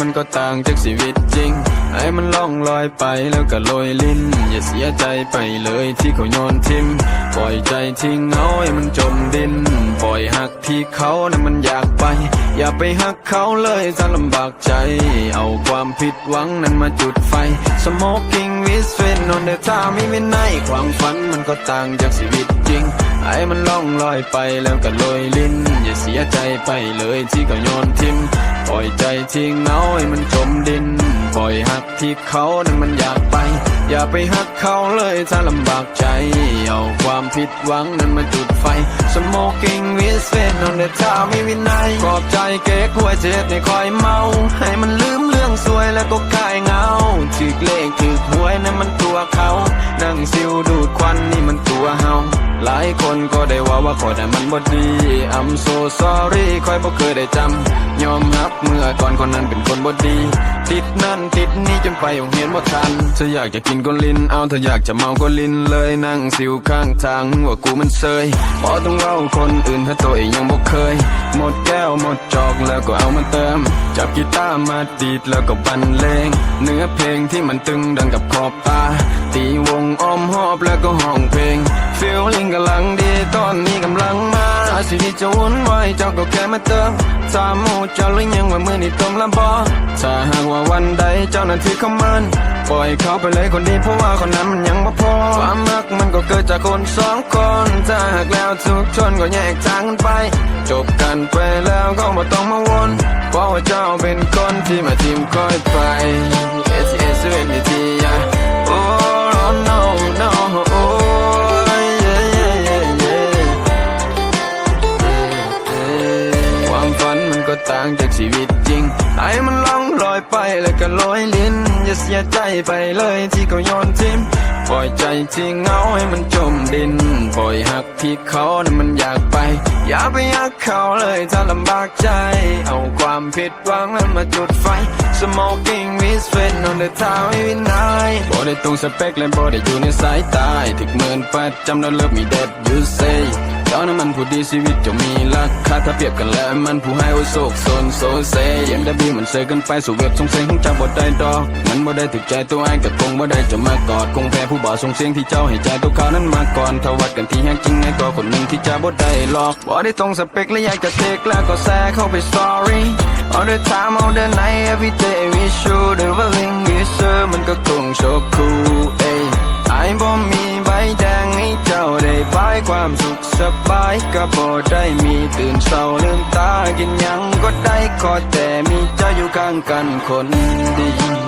มันก็ต่างจากชีวิตจริงให้มันล่องลอยไปแล้วก็โรยลิ้น อย่าเสียใจไปเลยที่เขาโยนทิมปล่อยใจทิ้งเอาให้มันจมดิน ปล่อยหักที่เขานั้นมันอยากไป อย่าไปหักเขาเลยถ้าลำบากใจ เอาความผิดหวังนั้นมาจุดไฟ Smoking with friend on the time ไม่วินัยความฝันมันก็ต่างจากชีวิตจริงให้มันล่องลอยไปแล้วก็โรยลิ้น อย่าเสียใจไปเลยที่เขาโยนทิม ปล่อยใจทิ้งเอาให้มันจมดิน ปล่อยหักที่เขานั้นมันอยากไป อย่าไปหักเขาเลยถ้าลำบากใจ เอาความผิดหวังนั้นมาจุดไฟ Smoking with friend on the time ไม่วินัยขอบใจเก๊กหัวเจ็ดในคอยเมา ให้มันลืมเรื่องสวยแล้วก็คลายเงาถือเลขถือหวยนั่นมันตัวเขา นั่งซิวดูดควันนี่มันตัวเฮาหลายคนก็ได้ว่าว่าขอยแต่มันบ่ดี I'm so sorry คอยบ่เคยได้จำยอมรับเมื่อก่อนคนนั้นเป็นคนบ่ดี ติดนั่นติดนี่จนไปโรงเรียนบ่ทันเธออยากจะกินก็ลิ้นเอาเธออยากจะเมาก็ลิ้นเลยนั่งสิวข้างทางว่ากูมันเซยพอต้องเล่าคนอื่นถ้าตัวเองยังบ่เคย หมดแก้วหมดจอกแล้วก็เอามาเติม จับกีตาร์มาดีดแล้วก็บรรเลงเนื้อเพลงที่มันตึงดังกับขอบตา ตีวงอ้อมหอบแล้วก็ห้องเพลงฟีลลิ่งกำลังดีตอนนี้กำลังมา ชีวิตจะวุ่นวายเจ้าก็แค่มาเติมถามหมูเจ้าหรือยังว่ามือนี่ตรงลำบอถ้าหากว่าวันใดเจ้านั้นถือเขามันปล่อยเขาไปเลยคนดีเพราะว่าคนนั้นมันยังบ่พอความรักมันก็เกิดจากคนสองคนถ้าหากแล้วทุกชนก็แยกทางกันไป จบกันไปแล้วก็ไม่ต้องมาวนเพราะว่าเจ้าเป็นคนที่มาทีมคอยไป S S เวนดีทีย Oh no no ชีวิตจริงให้มันล่องลอยไปแล้วก็ลอยลิ้นอย่าเสียใจไปเลยที่เขาโยนทิ้งปล่อยใจที่เงาให้มันจมดิน ปล่อยหักที่เขานั้นมันอยากไป อย่าไปหักเขาเลยถ้าลำบากใจ เอาความผิดหวังนั้นมาจุดไฟ Smoking with friend on the town every night บ่ได้ตรงสเปคและบ่ได้อยู่ในสายตาถึกเมินประจำแล้วเลิฟมีเด็ด you say เจ้านั้นมันผู้ดีชีวิตจะมีราคาถ้าเปรียบกันแล้วมันผู้ให้โอโศกโซนโซเซยังได้บีมันเซกันไปสู่เว็บส่งเสียงของเจ้าบ่ได้ดอกมันบ่ได้ถึกใจตัวไอ้ก็คงบ่ได้จะมากอดคงแพ้ผู้บ่าวส่งเสียงที่เจ้าให้ใจตัวเขานั้นมาก่อนถวัดกันที่แฮงจริงไอ้ก็คนหนึ่งที่จะบ่ได้หลอกบ่ได้ตรงสเปคและอยากจะเทคแล้วก็แซ่เข้าไป sorry all the time all the night every day we shoot the willing we serve มันก็คงโชคคู่เอ้ไอ้บ่มีใบแดงให้ ความสุขสบายก็พอได้มีตื่นเศร้าลืมตากินยังก็ได้ขอแต่มีเจ้าอยู่ข้างกันคนดี